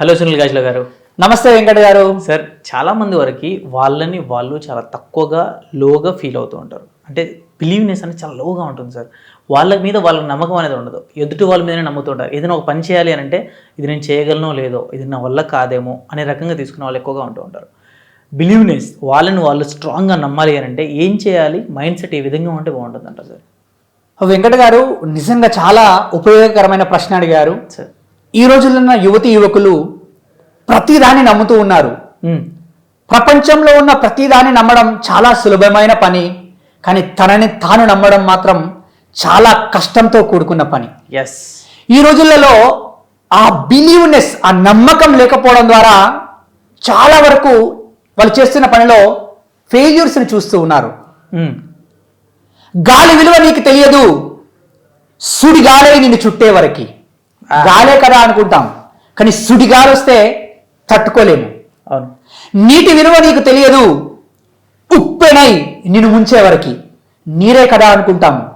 Hello Sunil గాజ్ల గారు. నమస్తే వెంకట గారు. సార్ చాలా మంది వరకు వాళ్ళని వాళ్ళు చాలా తక్కువగా లోగా ఫీల్ అవుతూ ఉంటారు. అంటే బిలీవ్నెస్ అనేది చాలా లోగా ఉంటుంది సార్. వాళ్ళ మీద వాళ్ళకి నమ్మకం అనేది ఉండదు. ఎదుటి వాళ్ళ మీదనే నమ్ముతుంటారు ఏదైనా ఒక పని చేయాలి అని అంటే ఇది నేను చేయగలనో లేదో ఇది నా వల్ల కాదేమో అనే రకంగా తీసుకునే వాళ్ళు ఎక్కువగా ఉంటూ ఉంటారు. బిలీవ్నెస్ వాళ్ళని వాళ్ళు స్ట్రాంగ్గా నమ్మాలి అని అంటే ఏం చేయాలి? మైండ్ సెట్ ఏ విధంగా ఉంటే బాగుంటుంది అంటారు సార్. వెంకట గారు నిజంగా చాలా ఉపయోగకరమైన ప్రశ్న అడిగారు. ఈ రోజుల్లో ఉన్న యువతి యువకులు ప్రతిదాన్ని నమ్ముతూ ఉన్నారు. ఉమ్, ప్రపంచంలో ఉన్న ప్రతిదాన్ని నమ్మడం చాలా సులభమైన పని కానీ తనని తాను నమ్మడం మాత్రం చాలా కష్టంతో కూడుకున్న పని. ఎస్ ఈ రోజులలో ఆ బిలీవ్నెస్ ఆ నమ్మకం లేకపోవడం ద్వారా చాలా వరకు వాళ్ళు చేస్తున్న పనిలో ఫెయిల్యూర్స్ని చూస్తూ ఉన్నారు. ఉమ్, గాలి విలువ నీకు తెలియదు. సుడి గాలే నిన్ను చుట్టే వరకి. గాలే కదా అనుకుంటాం. కానీ సుడి గాలి వస్తే తట్టుకోలేము. అవును. నీటి విలువ నీకు తెలియదు. ఉప్పెనై నిన్ను ముంచే వరకి. నీరే కదా అనుకుంటాం.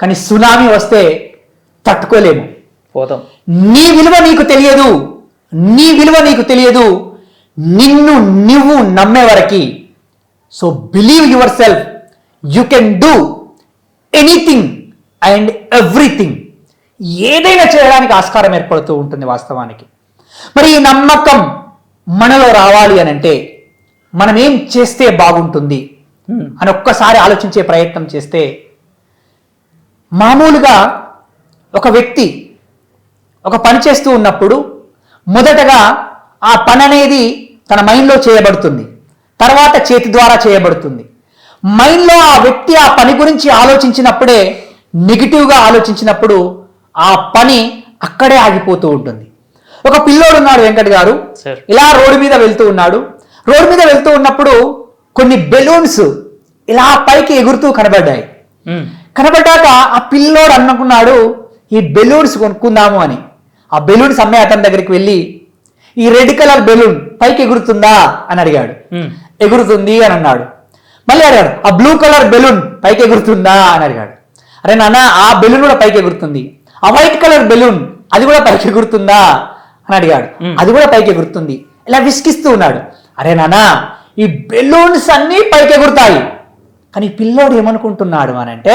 కానీ సునామీ వస్తే తట్టుకోలేము. పోతాం. నీ విలువ నీకు తెలియదు. నీ విలువ నీకు తెలియదు. నిన్ను నువ్వు నమ్మే వరకి. So believe yourself you can do anything and everything ఏదైనా చేయడానికి ఆస్కారం ఏర్పడుతూ ఉంటుంది వాస్తవానికి. మరి ఈ నమ్మకం మనలో రావాలి అని అంటే మనం ఏం చేస్తే బాగుంటుంది? అని ఒక్కసారి ఆలోచించే ప్రయత్నం చేస్తే మామూలుగా ఒక వ్యక్తి ఒక పని చేస్తూ ఉన్నప్పుడు మొదటగా ఆ పని అనేది తన మైండ్లో చేయబడుతుంది. తర్వాత చేతి ద్వారా చేయబడుతుంది. మైండ్లో ఆ వ్యక్తి ఆ పని గురించి ఆలోచించినప్పుడే నెగిటివ్గా ఆలోచించినప్పుడు ఆ పని అక్కడే ఆగిపోతూ ఉంటుంది. ఒక పిల్లోడు ఉన్నాడు వెంకట్ గారు. ఇలా రోడ్డు మీద వెళ్తూ ఉన్నాడు. రోడ్డు మీద వెళ్తూ ఉన్నప్పుడు కొన్ని బెలూన్స్ ఇలా పైకి ఎగురుతూ కనబడ్డాయి. ఉమ్, కనబడ్డాక ఆ పిల్లోడు అనుకున్నాడు ఈ బెలూన్స్ కొనుక్కుందాము అని. ఆ బెలూన్స్ అమ్మే అతని దగ్గరికి వెళ్ళి ఈ రెడ్ కలర్ బెలూన్ పైకి ఎగురుతుందా? అని అడిగాడు. ఉమ్, ఎగురుతుంది అని అన్నాడు. మళ్ళీ అడిగాడు ఆ బ్లూ కలర్ బెలూన్ పైకి ఎగురుతుందా? అని అడిగాడు. అరే నాన్న ఆ బెలూన్ కూడా పైకి ఎగురుతుంది. ఆ వైట్ కలర్ బెలూన్ అది కూడా పైకి ఎగురుతుందా? అని అడిగాడు. అది కూడా పైకి ఎగురుతుంది. ఇలా విసిగిస్తూ ఉన్నాడు. అరే నాన్న ఈ బెలూన్స్ అన్నీ పైకి ఎగురుతాయి. కానీ పిల్లోడు ఏమనుకుంటున్నాడు అని అంటే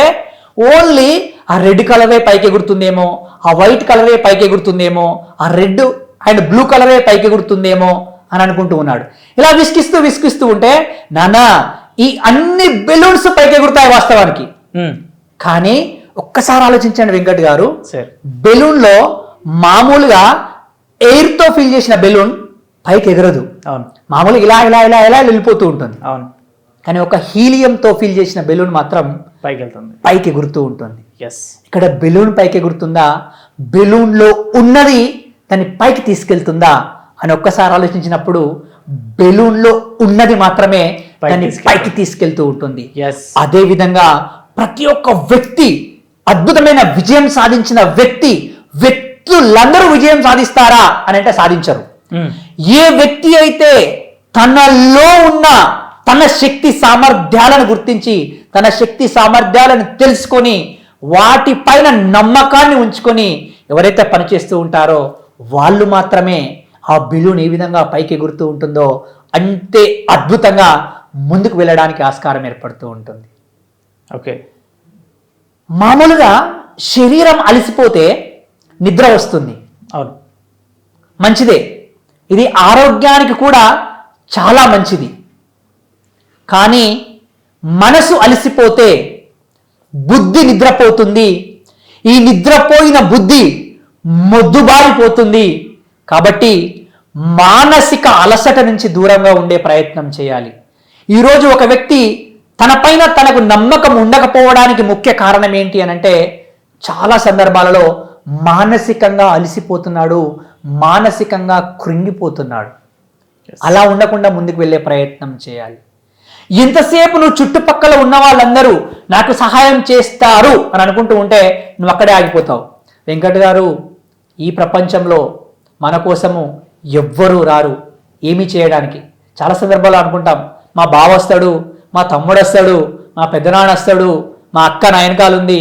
ఓన్లీ ఆ రెడ్ కలరే పైకి ఎగురుతుందేమో ఆ వైట్ కలరే పైకి ఎగురుతుందేమో ఆ రెడ్ అండ్ బ్లూ కలరే పైకి ఎగురుతుందేమో అని అనుకుంటూ ఉన్నాడు. ఇలా విసిగిస్తూ విసిగిస్తూ ఉంటే నానా ఈ అన్ని బెలూన్స్ పైకి ఎగురుతాయి వాస్తవానికి. ఉమ్, కానీ ఒక్కసారి ఆలోచించండి వెంకట్ గారు. సార్ బెలూన్లో మామూలుగా ఎయిర్తో ఫిల్ చేసిన బెలూన్ పైకి ఎగరదు. అవును. మామూలుగా ఇలా ఇలా ఇలా ఇలా వెళ్ళిపోతూ ఉంటుంది. అవును. కానీ ఒక హీలియంతో ఫిల్ చేసిన బెలూన్ మాత్రం పైకి వెళ్తుంది పైకి ఎగురుతూ ఉంటుంది. ఎస్ ఇక్కడ బెలూన్ పైకి ఎగురుతుందా? బెలూన్లో ఉన్నది దాన్ని పైకి తీసుకెళ్తుందా? అని ఒక్కసారి ఆలోచించినప్పుడు బెలూన్లో ఉన్నది మాత్రమే పైకి దాన్ని. పైకి తీసుకెళ్తూ ఉంటుంది. అదే విధంగా ప్రతి ఒక్క వ్యక్తి అద్భుతమైన విజయం సాధించిన వ్యక్తి వ్యక్తులందరూ విజయం సాధిస్తారా అని అంటే సాధించరు. ఏ వ్యక్తి అయితే తనలో ఉన్న తన శక్తి సామర్థ్యాలను గుర్తించి తన శక్తి సామర్థ్యాలను తెలుసుకొని వాటిపైన నమ్మకాన్ని ఉంచుకొని ఎవరైతే పనిచేస్తూ ఉంటారో వాళ్ళు మాత్రమే ఆ బిలుని ఏ విధంగా పైకి ఎగురుతూ ఉంటుందో అంతే అద్భుతంగా ముందుకు వెళ్ళడానికి ఆస్కారం ఏర్పడుతూ ఉంటుంది. ఓకే. మామూలుగా శరీరం అలసిపోతే నిద్ర వస్తుంది. అవును. మంచిదే. ఇది ఆరోగ్యానికి కూడా చాలా మంచిది. కానీ మనసు అలసిపోతే బుద్ధి నిద్రపోతుంది. ఈ నిద్రపోయిన బుద్ధి మొద్దుబారిపోతుంది. కాబట్టి మానసిక అలసట నుంచి దూరంగా ఉండే ప్రయత్నం చేయాలి. ఈరోజు ఒక వ్యక్తి తనపైన తనకు నమ్మకం ఉండకపోవడానికి ముఖ్య కారణం ఏంటి అని అంటే చాలా సందర్భాలలో మానసికంగా అలసిపోతున్నాడు మానసికంగా కృంగిపోతున్నాడు. అలా ఉండకుండా ముందుకు వెళ్ళే ప్రయత్నం చేయాలి. ఎంతసేపు నువ్వు చుట్టుపక్కల ఉన్న వాళ్ళందరూ నాకు సహాయం చేస్తారు అని అనుకుంటూ ఉంటే నువ్వు అక్కడే ఆగిపోతావు. వెంకట్ గారు ఈ ప్రపంచంలో మన కోసము ఎవ్వరూ రారు. ఏమీ చేయడానికి. చాలా సందర్భాలు అనుకుంటాం మా బావ వస్తాడు మా తమ్ముడు వస్తాడు మా పెద్దనాన్న వస్తాడు మా అక్క నాయనకాలు ఉంది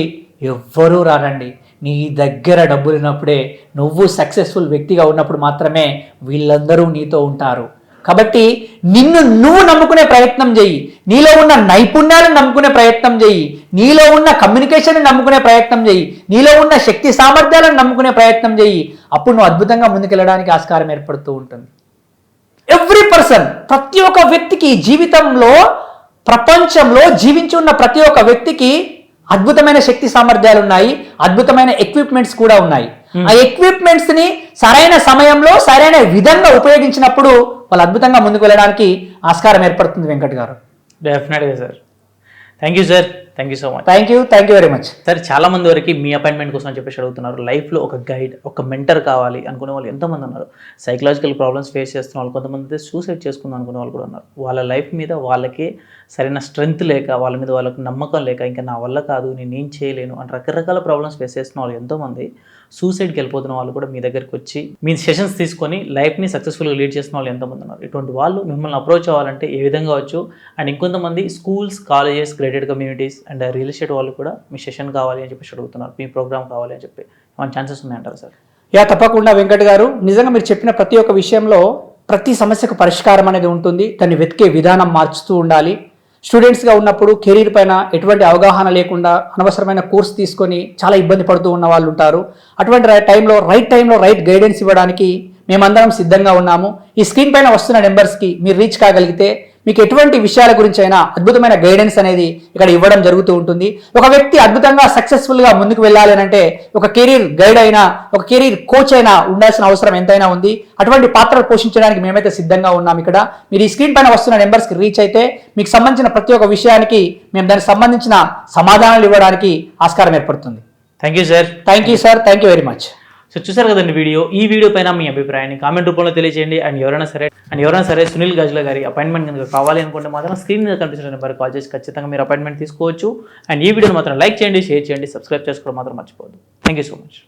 ఎవ్వరూ రారండి. నీ దగ్గర డబ్బులు ఉన్నప్పుడే నువ్వు సక్సెస్ఫుల్ వ్యక్తిగా ఉన్నప్పుడు మాత్రమే వీళ్ళందరూ నీతో ఉంటారు. కాబట్టి నిన్ను నువ్వు నమ్ముకునే ప్రయత్నం చెయ్యి నీలో ఉన్న నైపుణ్యాలను నమ్ముకునే ప్రయత్నం చెయ్యి నీలో ఉన్న కమ్యూనికేషన్ నమ్ముకునే ప్రయత్నం చెయ్యి నీలో ఉన్న శక్తి సామర్థ్యాలను నమ్ముకునే ప్రయత్నం చెయ్యి అప్పుడు నువ్వు అద్భుతంగా ముందుకెళ్ళడానికి ఆస్కారం ఏర్పడుతూ ఉంటుంది. ఎవ్రీ పర్సన్ ప్రతి ఒక్క వ్యక్తికి జీవితంలో ప్రపంచంలో జీవించి ఉన్న ప్రతి ఒక్క వ్యక్తికి అద్భుతమైన శక్తి సామర్థ్యాలు ఉన్నాయి. అద్భుతమైన ఎక్విప్మెంట్స్ కూడా ఉన్నాయి. ఆ ఎక్విప్మెంట్స్ని సరైన సమయంలో సరైన విధంగా ఉపయోగించినప్పుడు వాళ్ళు అద్భుతంగా ముందుకు వెళ్ళడానికి ఆస్కారం ఏర్పడుతుంది వెంకట్ గారు. డెఫినెట్గా sir thank you sir thank you so much thank you thank you very much sir చాలా మంది వరకు మీ అపాయింట్మెంట్ కోసం చెప్పేసి అడుగుతున్నారు. లైఫ్లో ఒక గైడ్ ఒక మెంటర్ కావాలి అనుకునే వాళ్ళు ఎంతోమంది ఉన్నారు. సైకలాజికల్ ప్రాబ్లమ్స్ ఫేస్ చేస్తున్న వాళ్ళు కొంతమంది అయితే సూసైడ్ చేసుకుందాం అనుకునే వాళ్ళు కూడా ఉన్నారు. వాళ్ళ లైఫ్ మీద వాళ్ళకి సరైన స్ట్రెంగ్త్ లేక వాళ్ళ మీద వాళ్ళకి నమ్మకం లేక ఇంకా నా వల్ల కాదు నేను ఏం చేయలేను అని రకరకాల ప్రాబ్లమ్స్ ఫేస్ చేస్తున్న వాళ్ళు ఎంతోమంది సూసైడ్కి వెళ్ళిపోతున్న వాళ్ళు కూడా మీ దగ్గరికి వచ్చి మీ సెషన్స్ తీసుకొని లైఫ్ని సక్సెస్ఫుల్గా లీడ్ చేస్తున్న వాళ్ళు ఎంతమంది ఉన్నారు. ఇటువంటి వాళ్ళు మిమ్మల్ని అప్రోచ్ అవ్వాలంటే ఏ విధంగా వచ్చు అండ్ ఇంకొంతమంది schools colleges gated communities and real estate వాళ్ళు కూడా మీ సెషన్ కావాలి అని చెప్పేసి అడుగుతున్నారు మీ ప్రోగ్రామ్ కావాలి అని చెప్పి. ఏమైనా ఛాన్సెస్ ఉన్నాయంటారు సార్? యా తప్పకుండా వెంకట్ గారు. నిజంగా మీరు చెప్పిన ప్రతి ఒక్క విషయంలో ప్రతి సమస్యకు పరిష్కారం అనేది ఉంటుంది. దాన్ని వెతికే విధానం మార్చుతూ ఉండాలి. స్టూడెంట్స్గా ఉన్నప్పుడు కెరీర్ పైన ఎటువంటి అవగాహన లేకుండా అనవసరమైన కోర్స్ తీసుకొని చాలా ఇబ్బంది పడుతూ ఉన్న వాళ్ళు ఉంటారు. అటువంటి టైంలో రైట్ టైంలో రైట్ గైడెన్స్ ఇవ్వడానికి మేమందరం సిద్ధంగా ఉన్నాము. ఈ స్క్రీన్ పైన వస్తున్న నెంబర్స్కి మీరు రీచ్ కాగలిగితే మీకు ఎటువంటి విషయాల గురించి అయినా అద్భుతమైన గైడెన్స్ అనేది ఇక్కడ ఇవ్వడం జరుగుతూ ఉంటుంది. ఒక వ్యక్తి అద్భుతంగా సక్సెస్ఫుల్గా ముందుకు వెళ్ళాలి అంటే ఒక కెరీర్ గైడ్ అయినా ఒక కెరీర్ కోచ్ అయినా ఉండాల్సిన అవసరం ఎంతైనా ఉంది. అటువంటి పాత్రలు పోషించడానికి మేమైతే సిద్ధంగా ఉన్నాం ఇక్కడ. మీరు ఈ స్క్రీన్ పైన వస్తున్న నెంబర్స్కి రీచ్ అయితే మీకు సంబంధించిన ప్రతి ఒక్క విషయానికి మేము దానికి సంబంధించిన సమాధానాలు ఇవ్వడానికి ఆస్కారం ఏర్పడుతుంది. Thank you sir thank you sir thank you very much so చూసారు కదండి వీడియో? ఈ వీడియో పైన మీ అభిప్రాయాన్ని కామెంట్ రూపంలో తెలియజేయండి అండ్ ఎవరైనా సరే అండ్ ఎవరైనా సరే సునీల్ గజ్ల గారి అపాయింట్మెంట్ కనుక కావాలి అనుకుంటే మాత్రం స్క్రీన్ మీద కనిపిస్తున్న నెంబర్ కాల్ చేసి ఖచ్చితంగా మీరు అపాయింట్మెంట్ తీసుకోవచ్చు. అండ్ ఈ వీడియోని మాత్రం లైక్ చేయండి షేర్ చేయండి సబ్స్క్రైబ్ చేసుకోవడం మాత్రం మర్చిపోవద్దు. Thank you so much